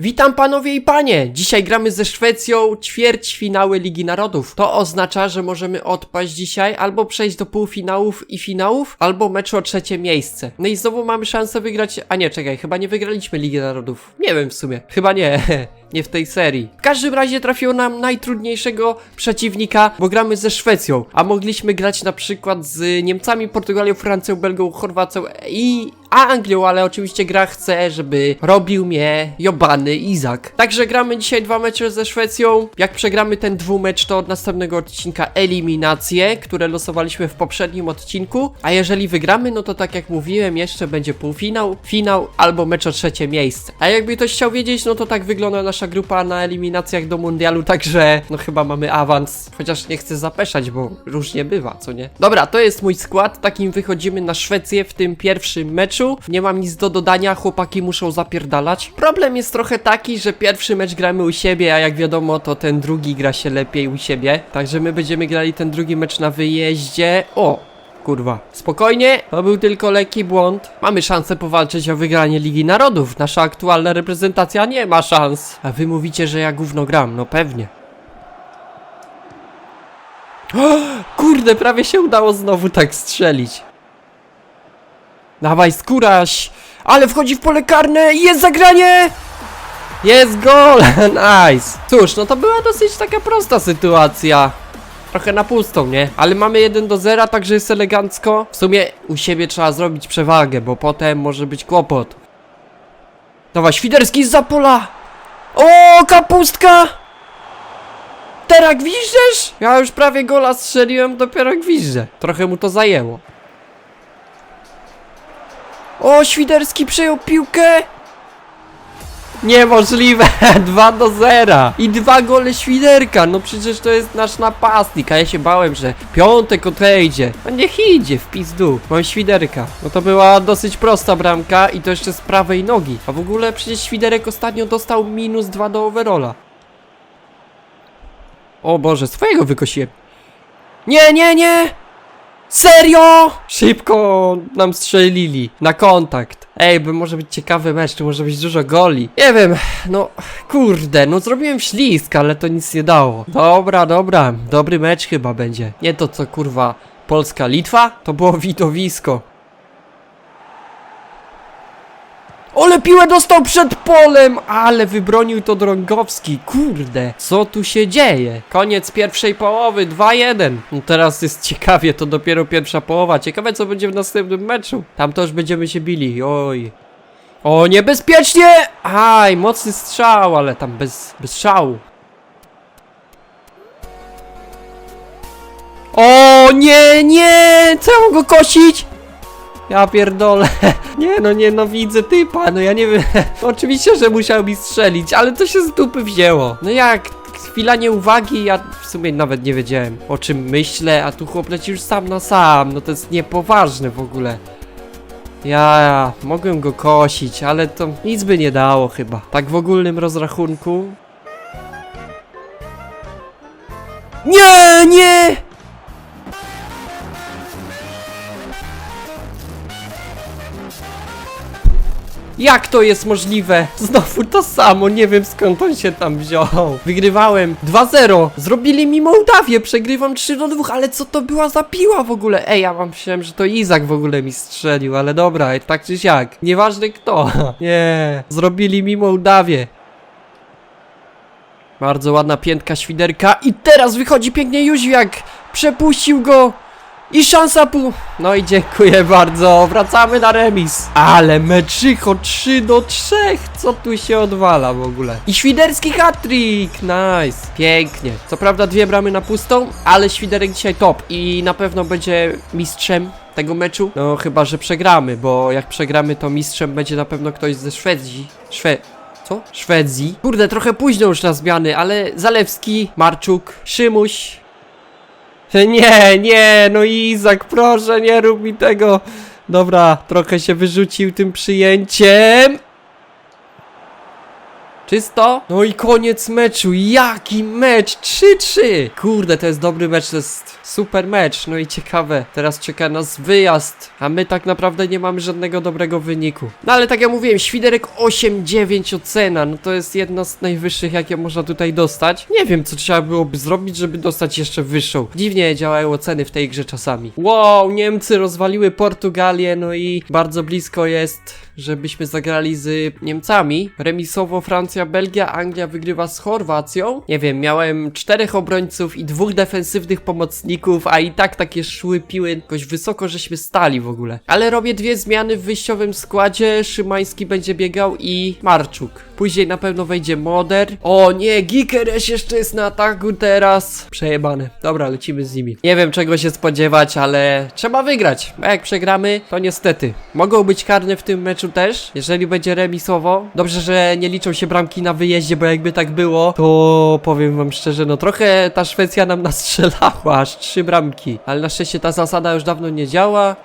Witam panowie i panie! Dzisiaj gramy ze Szwecją ćwierćfinały Ligi Narodów. To oznacza, że możemy odpaść dzisiaj albo przejść do półfinałów i finałów, albo meczu o trzecie miejsce. No i znowu mamy szansę wygrać... A nie, czekaj, chyba nie wygraliśmy Ligi Narodów. Nie wiem w sumie. Chyba nie. Nie w tej serii. W każdym razie trafiło nam najtrudniejszego przeciwnika, bo gramy ze Szwecją, a mogliśmy grać na przykład z Niemcami, Portugalią, Francją, Belgią, Chorwacją i Anglią, ale oczywiście gra chce, żeby robił mnie jobany Izak. Także gramy dzisiaj dwa mecze ze Szwecją. Jak przegramy ten dwumecz, to od następnego odcinka eliminacje, które losowaliśmy w poprzednim odcinku. A jeżeli wygramy, no to tak jak mówiłem, jeszcze będzie półfinał, finał albo mecz o trzecie miejsce. A jakby ktoś chciał wiedzieć, no to tak wygląda nasza grupa na eliminacjach do mundialu, także no chyba mamy awans. Chociaż nie chcę zapeszać, bo różnie bywa, co nie? Dobra, to jest mój skład, takim wychodzimy na Szwecję w tym pierwszym meczu. Nie mam nic do dodania, chłopaki muszą zapierdalać. Problem jest trochę taki, że pierwszy mecz gramy u siebie, a jak wiadomo, to ten drugi gra się lepiej u siebie. Także my będziemy grali ten drugi mecz na wyjeździe. O! Kurwa. Spokojnie, to był tylko lekki błąd. Mamy szansę powalczyć o wygranie Ligi Narodów. Nasza aktualna reprezentacja nie ma szans. A wy mówicie, że ja gówno gram, no pewnie. Kurde, prawie się udało znowu tak strzelić. Dawaj, skóraś! Ale wchodzi w pole karne i jest zagranie! Jest gol! nice! Cóż, no to była dosyć taka prosta sytuacja. Trochę na pustą, nie? Ale mamy 1 do 0, także jest elegancko. W sumie u siebie trzeba zrobić przewagę, bo potem może być kłopot. Dawaj, Świderski z pola! O, kapustka! Teraz gwiżdżesz? Ja już prawie gola strzeliłem, dopiero gwiżdżę. Trochę mu to zajęło. O, Świderski przejął piłkę! Niemożliwe! 2 do 0! I dwa gole Świderka! No przecież to jest nasz napastnik, a ja się bałem, że piątek odejdzie. No niech idzie w pizdu. Mam Świderka. No to była dosyć prosta bramka i to jeszcze z prawej nogi. A w ogóle przecież Świderek ostatnio dostał minus 2 do overalla. O Boże, swojego wykosiłem. Nie, nie, nie! Serio? Szybko nam strzelili na kontakt. Ej, by może być ciekawy mecz, tu może być dużo goli. Nie wiem, no kurde, no zrobiłem ślisk, ale to nic nie dało. Dobra, dobra, dobry mecz chyba będzie. Nie to co kurwa Polska-Litwa? To było widowisko. Ole piłę dostał przed polem, ale wybronił to Drągowski. Kurde, co tu się dzieje? Koniec pierwszej połowy, 2-1. No teraz jest ciekawie, to dopiero pierwsza połowa. Ciekawe co będzie w następnym meczu. Tam już będziemy się bili, oj. O, niebezpiecznie! Aj, mocny strzał, ale tam bez, bez szału. O, nie, nie! Co ja go kosić? Ja pierdolę. Nie no, nienawidzę typa, no ja nie wiem. Oczywiście, że musiał mi strzelić, ale to się z dupy wzięło. No jak chwila nieuwagi, ja w sumie nawet nie wiedziałem o czym myślę, a tu chłop leci już sam na sam. No to jest niepoważne w ogóle. Ja mogłem go kosić, ale to nic by nie dało chyba. Tak w ogólnym rozrachunku. Nie, nie! Jak to jest możliwe? Znowu to samo, nie wiem skąd on się tam wziął. Wygrywałem 2-0. Zrobili mi Mołdawię, przegrywam 3 do 2, ale co to była za piła w ogóle? Ej, ja mam myślałem, że to Izak w ogóle mi strzelił, ale dobra, tak czy siak. Nieważne kto. Nie, zrobili mi Mołdawię. Bardzo ładna piętka świderka i teraz wychodzi pięknie Jóźwiak. Przepuścił go. I szansa pół. No i dziękuję bardzo. Wracamy na remis. Ale meczycho 3 do 3. Co tu się odwala w ogóle? I świderski hat-trick. Nice. Pięknie. Co prawda dwie bramy na pustą, ale świderek dzisiaj top. I na pewno będzie mistrzem tego meczu. No chyba, że przegramy, bo jak przegramy, to mistrzem będzie na pewno ktoś ze Szwecji. Szwe... Co? Szwecji. Kurde, trochę późno już na zmiany, ale Zalewski, Marczuk, Szymuś, nie, nie, no Izak, proszę, nie rób mi tego. Dobra, trochę się wyrzucił tym przyjęciem. Czysto? No i koniec meczu. Jaki mecz? 3-3. Kurde, to jest dobry mecz, to jest super mecz. No i ciekawe. Teraz czeka nas wyjazd, a my tak naprawdę nie mamy żadnego dobrego wyniku. No ale tak jak mówiłem, świderek 8-9 ocena. No to jest jedna z najwyższych, jakie można tutaj dostać. Nie wiem, co trzeba byłoby zrobić, żeby dostać jeszcze wyższą. Dziwnie działają oceny w tej grze czasami. Wow, Niemcy rozwaliły Portugalię, no i bardzo blisko jest, żebyśmy zagrali z Niemcami. Remisowo Francja, Belgia, Anglia wygrywa z Chorwacją. Nie wiem, miałem czterech obrońców i dwóch defensywnych pomocników, a i tak takie szły piły jakoś wysoko, żeśmy stali w ogóle. Ale robię dwie zmiany w wyjściowym składzie. Szymański będzie biegał i Marczuk. Później na pewno wejdzie Moder. O nie, Gikeres jeszcze jest na ataku teraz. Przejebane. Dobra, lecimy z nimi. Nie wiem czego się spodziewać, ale trzeba wygrać. A jak przegramy, to niestety. Mogą być karne w tym meczu też, jeżeli będzie remisowo. Dobrze, że nie liczą się bramki na wyjeździe, bo jakby tak było, to powiem wam szczerze, no trochę ta Szwecja nam nastrzelała, aż trzy bramki. Ale na szczęście ta zasada już dawno nie działa.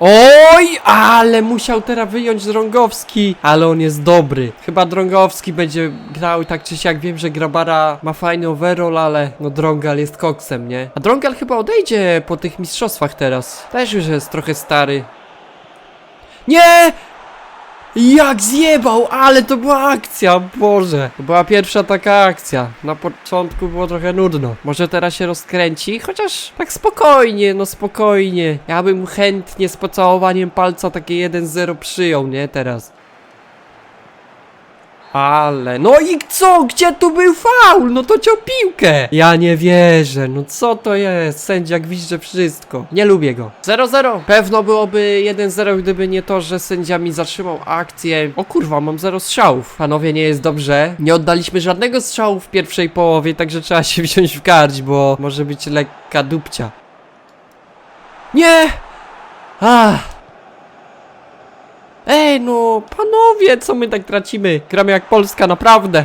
Oj, ale musiał teraz wyjąć Drągowski, ale on jest dobry. Chyba Drągowski będzie grał tak czy siak wiem, że Grabara ma fajny overall, ale no Drągal jest koksem, nie? A Drągal chyba odejdzie po tych mistrzostwach teraz. Też już jest trochę stary. Nie! Jak zjebał, ale to była akcja, Boże. To była pierwsza taka akcja. Na początku było trochę nudno. Może teraz się rozkręci, chociaż tak spokojnie, no spokojnie. Ja bym chętnie z pocałowaniem palca takie 1-0 przyjął, nie? Teraz. Ale, no i co? Gdzie tu był faul? No to cią piłkę! Ja nie wierzę, no co to jest? Sędzia gwizdże wszystko. Nie lubię go. 0-0. Pewno byłoby 1-0, gdyby nie to, że sędzia mi zatrzymał akcję. O kurwa, mam 0 strzałów. Panowie, nie jest dobrze. Nie oddaliśmy żadnego strzału w pierwszej połowie, także trzeba się wziąć w garść, bo może być lekka dupcia. Nie! Ah! Ej, no, panowie, co my tak tracimy? Gramy jak Polska, naprawdę.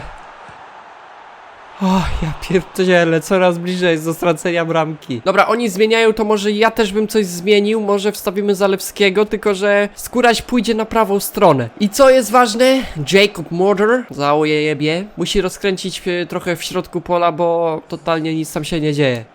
O, ja pierdzielę, coraz bliżej jest do stracenia bramki. Dobra, oni zmieniają, to może ja też bym coś zmienił, może wstawimy Zalewskiego, tylko że Skóraś pójdzie na prawą stronę. I co jest ważne? Jacob Mortar, załoje jebie, musi rozkręcić e, trochę w środku pola, bo totalnie nic tam się nie dzieje.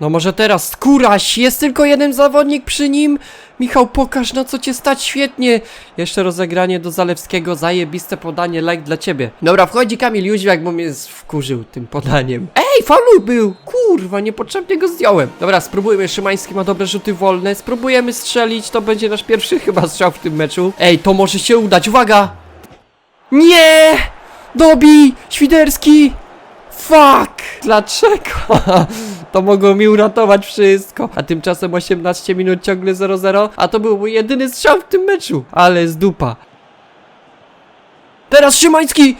No może teraz, Skóraś, jest tylko jeden zawodnik przy nim. Michał, pokaż na co cię stać, świetnie. Jeszcze rozegranie do Zalewskiego, zajebiste podanie, like dla ciebie. Dobra, wchodzi Kamil Jóźwiak, bo mnie wkurzył tym podaniem. Ej, faluj był! Kurwa, niepotrzebnie go zdjąłem. Dobra, spróbujmy, Szymański ma dobre rzuty wolne, spróbujemy strzelić, to będzie nasz pierwszy chyba strzał w tym meczu. Ej, to może się udać, uwaga! Nie! Dobi! Świderski! Fuck! Dlaczego? to mogło mi uratować wszystko. A tymczasem 18 minut ciągle 0-0, a to był mój jedyny strzał w tym meczu. Ale z dupa. Teraz Szymański!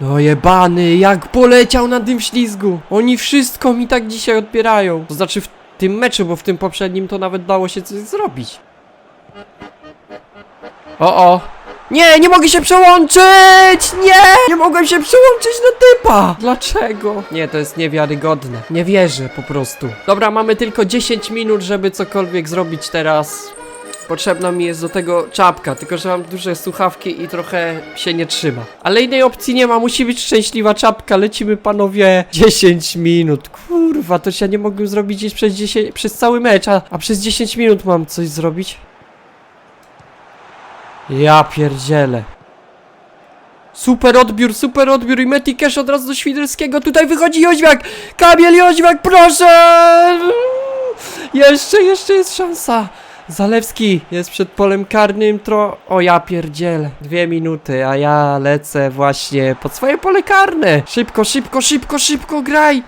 No jebany, jak poleciał na tym ślizgu. Oni wszystko mi tak dzisiaj odbierają. To znaczy w tym meczu, bo w tym poprzednim to nawet dało się coś zrobić. O, o. Nie, nie mogę się przełączyć! Nie! Nie mogłem się przełączyć na typa! Dlaczego? Nie, to jest niewiarygodne. Nie wierzę po prostu. Dobra, mamy tylko 10 minut, żeby cokolwiek zrobić teraz. Potrzebna mi jest do tego czapka, tylko że mam duże słuchawki i trochę się nie trzyma. Ale innej opcji nie ma, musi być szczęśliwa czapka. Lecimy panowie 10 minut. Kurwa, to ja nie mogłem zrobić nic przez, 10, przez cały mecz, a, a przez 10 minut mam coś zrobić. Ja pierdzielę. Super odbiór, super odbiór i Meti Cash od razu do Świderskiego. Tutaj wychodzi Joźwiak! Kamiel Joźwiak, proszę! Jeszcze, jeszcze jest szansa. Zalewski jest przed polem karnym, tro... O ja pierdzielę. Dwie minuty, a ja lecę właśnie pod swoje pole karne. Szybko, szybko, szybko, szybko, graj!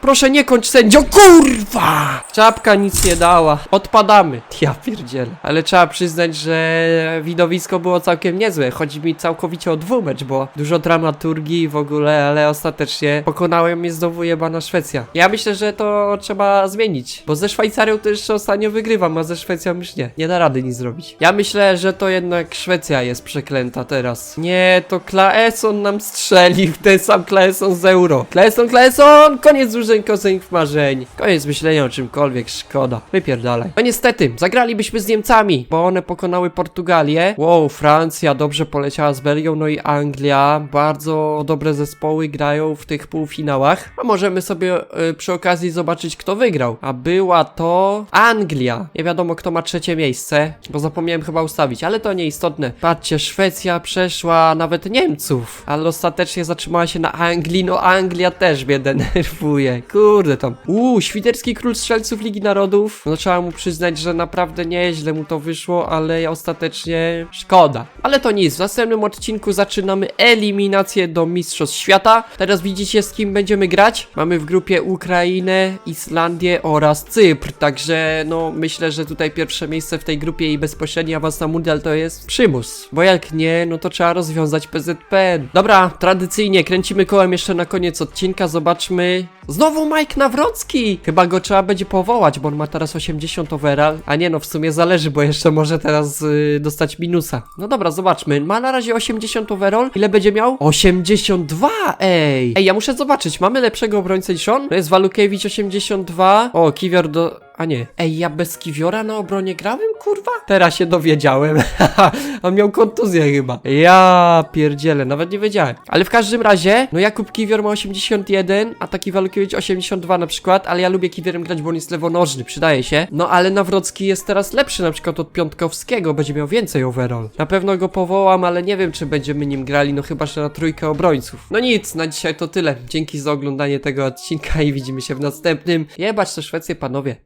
Proszę nie kończ sędzio, kurwa! Czapka nic nie dała. Odpadamy. Ja pierdzielę. Ale trzeba przyznać, że widowisko było całkiem niezłe. Chodzi mi całkowicie o dwumecz, bo dużo dramaturgii w ogóle, ale ostatecznie pokonałem mnie znowu jebana Szwecja. Ja myślę, że to trzeba zmienić, bo ze Szwajcarią to jeszcze ostatnio wygrywam, a ze Szwecją już nie. Nie da rady nic zrobić. Ja myślę, że to jednak Szwecja jest przeklęta teraz. Nie, to Klaeson nam strzelił, ten sam Klaeson z Euro. Klaeson, Klaeson! Koniec drużyny! Korzeń kozeńów marzeń. Koniec myślenia o czymkolwiek, szkoda. Wypierdalaj. No niestety, zagralibyśmy z Niemcami, bo one pokonały Portugalię. Wow, Francja dobrze poleciała z Belgią, no i Anglia. Bardzo dobre zespoły grają w tych półfinałach. A możemy sobie y, przy okazji zobaczyć, kto wygrał. A była to Anglia. Nie wiadomo, kto ma trzecie miejsce, bo zapomniałem chyba ustawić, ale to nieistotne. Patrzcie, Szwecja przeszła nawet Niemców, ale ostatecznie zatrzymała się na Anglii. No Anglia też mnie denerwuje. Kurde tam. Uuu, świderski król strzelców Ligi Narodów. No trzeba mu przyznać, że naprawdę nieźle mu to wyszło, ale ostatecznie szkoda. Ale to nic, w następnym odcinku zaczynamy eliminację do Mistrzostw Świata. Teraz widzicie z kim będziemy grać. Mamy w grupie Ukrainę, Islandię oraz Cypr, także no myślę, że tutaj pierwsze miejsce w tej grupie i bezpośredni awans na mundial to jest przymus. Bo jak nie, no to trzeba rozwiązać PZPN. Dobra, tradycyjnie kręcimy kołem jeszcze na koniec odcinka, zobaczmy. Znowu Mike Nawrocki! Chyba go trzeba będzie powołać, bo on ma teraz 80 overall. A nie no, w sumie zależy, bo jeszcze może teraz y, dostać minusa. No dobra, zobaczmy. Ma na razie 80 overall. Ile będzie miał? 82, ej! Ej, ja muszę zobaczyć, mamy lepszego obrońcę niż on? To jest Walukiewicz 82. O, Kiwior do... A nie. Ej, ja bez Kiwiora na obronie grałem, kurwa? Teraz się dowiedziałem. On miał kontuzję chyba. Ja pierdzielę, nawet nie wiedziałem. Ale w każdym razie, no Jakub Kiwior ma 81, a taki Walukiewicz 82 na przykład, ale ja lubię Kiwiorem grać, bo on jest lewonożny, przydaje się. No ale Nawrocki jest teraz lepszy na przykład od Piątkowskiego, będzie miał więcej overall. Na pewno go powołam, ale nie wiem, czy będziemy nim grali, no chyba, że na trójkę obrońców. No nic, na dzisiaj to tyle. Dzięki za oglądanie tego odcinka i widzimy się w następnym. Jebać to Szwecję, panowie.